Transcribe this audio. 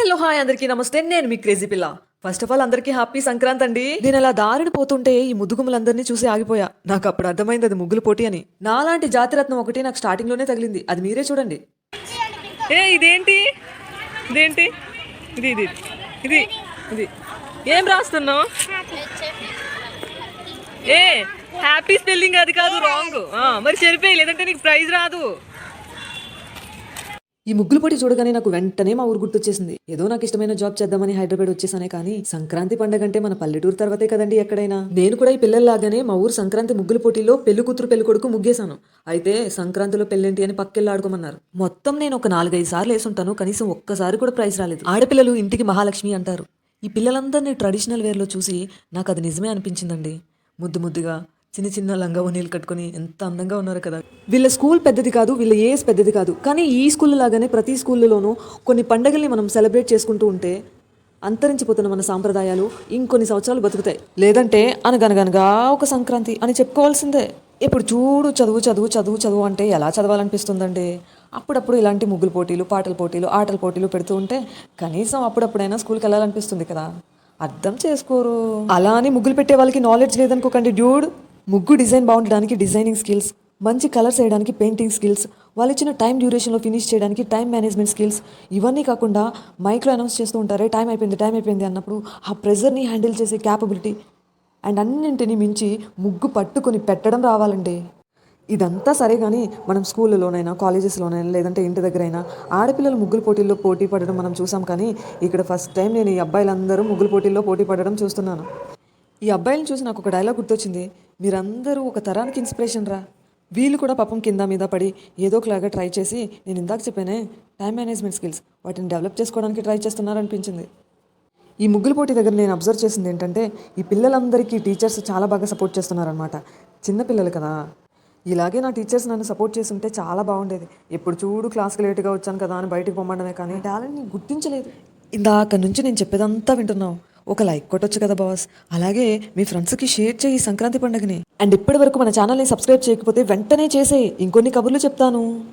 Hello hi అందరికీ నమస్తే. నేను మీ క్రేజీ పిల్ల. ఫస్ట్ ఆఫ్ ఆల్ అందరికీ హ్యాపీ సంక్రాంతి అండి. నేను అలా దారిని పోతుంటే ఈ ముదుగుములందరినీ చూసి ఆగిపోయా. నాకు అప్పుడు అర్థమైంది అది ముగ్గులు పోటీ అని. నాలాంటి జాతిరత్నం ఒకటి నాకు స్టార్టింగ్లోనే తగిలింది. అది మీరే చూడండి. ఏ ఇదేంటి? ఇదేంటి? ఇది ఇది ఇది ఇది. ఏం రాస్తున్నావు? ఏ హ్యాపీ స్పెల్లింగ్ అది కాదు రాంగ్ మరి చెరిపోయి లేదంటే నీకు ప్రైజ్ రాదు. ఈ ముగ్గులు పోటీ చూడగానే నాకు వెంటనే మా ఊరు గుర్తొచ్చేసింది. ఏదో నాకు ఇష్టమైన జాబ్ చేద్దామని హైదరాబాద్ వచ్చేసానే కానీ సంక్రాంతి పండగ అంటే మన పల్లెటూరు తర్వాతే కదండి ఎక్కడైనా. నేను కూడా ఈ పిల్లల్లాగానే మా ఊరు సంక్రాంతి ముగ్గుల పోటీలో పెళ్ళి కూతురు పెళ్ళి కొడుకు ముగ్గేశాను. అయితే సంక్రాంతిలో పెళ్ళేంటి అని పక్కెళ్ళాడుకోమన్నారు. మొత్తం నేను ఒక నాలుగైదు సార్లు వేసుంటాను కనీసం ఒక్కసారి కూడా ప్రైజ్ రాలేదు. ఆడపిల్లలు ఇంటికి మహాలక్ష్మి అంటారు. ఈ పిల్లలందరినీ ట్రెడిషనల్ వేర్లో చూసి నాకు అది నిజమే అనిపించిందండి. ముద్దు ముద్దుగా చిన్న చిన్న లంగా నీళ్ళు కట్టుకొని ఎంత అందంగా ఉన్నారు కదా. వీళ్ళ స్కూల్ పెద్దది కాదు వీళ్ళ ఏజ్ పెద్దది కాదు. కానీ ఈ స్కూల్ లాగానే ప్రతి స్కూల్లోనూ కొన్ని పండుగల్ని మనం సెలబ్రేట్ చేసుకుంటూ ఉంటే అంతరించిపోతున్న మన సాంప్రదాయాలు ఇంకొన్ని సంవత్సరాలు బతుకుతాయి. లేదంటే అనగనగనగా ఒక సంక్రాంతి అని చెప్పుకోవాల్సిందే. ఇప్పుడు చూడు చదువు చదువు చదువు చదువు అంటే ఎలా చదవాలనిపిస్తుందండి? అప్పుడప్పుడు ఇలాంటి ముగ్గులు పోటీలు పాటల పోటీలు ఆటల పోటీలు పెడుతూ ఉంటే కనీసం అప్పుడప్పుడైనా స్కూల్కి వెళ్ళాలనిపిస్తుంది కదా. అర్థం చేసుకోరు. అలా అని ముగ్గులు పెట్టే వాళ్ళకి నాలెడ్జ్ లేదనుకోకండి డ్యూడ్. ముగ్గు డిజైన్ బాగుండడానికి డిజైనింగ్ స్కిల్స్ మంచి కలర్స్ వేయడానికి పెయింటింగ్ స్కిల్స్ వాళ్ళు ఇచ్చిన టైం డ్యూరేషన్లో ఫినిష్ చేయడానికి టైం మేనేజ్మెంట్ స్కిల్స్ ఇవన్నీ కాకుండా మైక్లో అనౌన్స్ చేస్తూ ఉంటారే టైం అయిపోయింది టైం అయిపోయింది అన్నప్పుడు ఆ ప్రెజర్ని హ్యాండిల్ చేసే క్యాపబిలిటీ అండ్ అన్నింటిని మించి ముగ్గు పట్టుకొని పెట్టడం రావాలండి. ఇదంతా సరే కానీ మనం స్కూళ్ళలోనైనా కాలేజెస్లోనైనా లేదంటే ఇంటి దగ్గరైనా ఆడపిల్లలు ముగ్గులు పోటీల్లో పోటీ పడడం మనం చూసాం కానీ ఇక్కడ ఫస్ట్ టైం నేను ఈ అబ్బాయిలందరూ ముగ్గులు పోటీల్లో పోటీ పడడం చూస్తున్నాను. ఈ అబ్బాయిలను చూసి నాకు ఒక డైలాగ్ గుర్తొచ్చింది. మీరందరూ ఒక తరానికి ఇన్స్పిరేషన్ రా. వీళ్ళు కూడా పాపం కింద మీద పడి ఏదో ఒకలాగా ట్రై చేసి నేను ఇందాక చెప్పానే టైం మేనేజ్మెంట్ స్కిల్స్ వాటిని డెవలప్ చేసుకోవడానికి ట్రై చేస్తున్నారనిపించింది. ఈ ముగ్గుల పోటీ దగ్గర నేను అబ్జర్వ్ చేసింది ఏంటంటే ఈ పిల్లలందరికీ టీచర్స్ చాలా బాగా సపోర్ట్ చేస్తున్నారనమాట చిన్నపిల్లలు కదా. ఇలాగే నా టీచర్స్ నన్ను సపోర్ట్ చేస్తుంటే చాలా బాగుండేది. ఎప్పుడు చూడు క్లాస్కి లేట్గా వచ్చాను కదా అని బయటకు పొమ్మడమే కానీ టాలెంట్ని గుర్తించలేదు. ఇందాక నుంచి నేను చెప్పేదంతా వింటున్నావు. ఒక లైక్ కొట్టొచ్చు కదా బాస్ అలాగే మీ ఫ్రెండ్స్కి షేర్ చేయి సంక్రాంతి పండుగని. అండ్ ఇప్పటి వరకు మన ఛానల్ని సబ్స్క్రైబ్ చేయకపోతే వెంటనే చేసేయి. ఇంకొన్ని కబుర్లు చెప్తాను.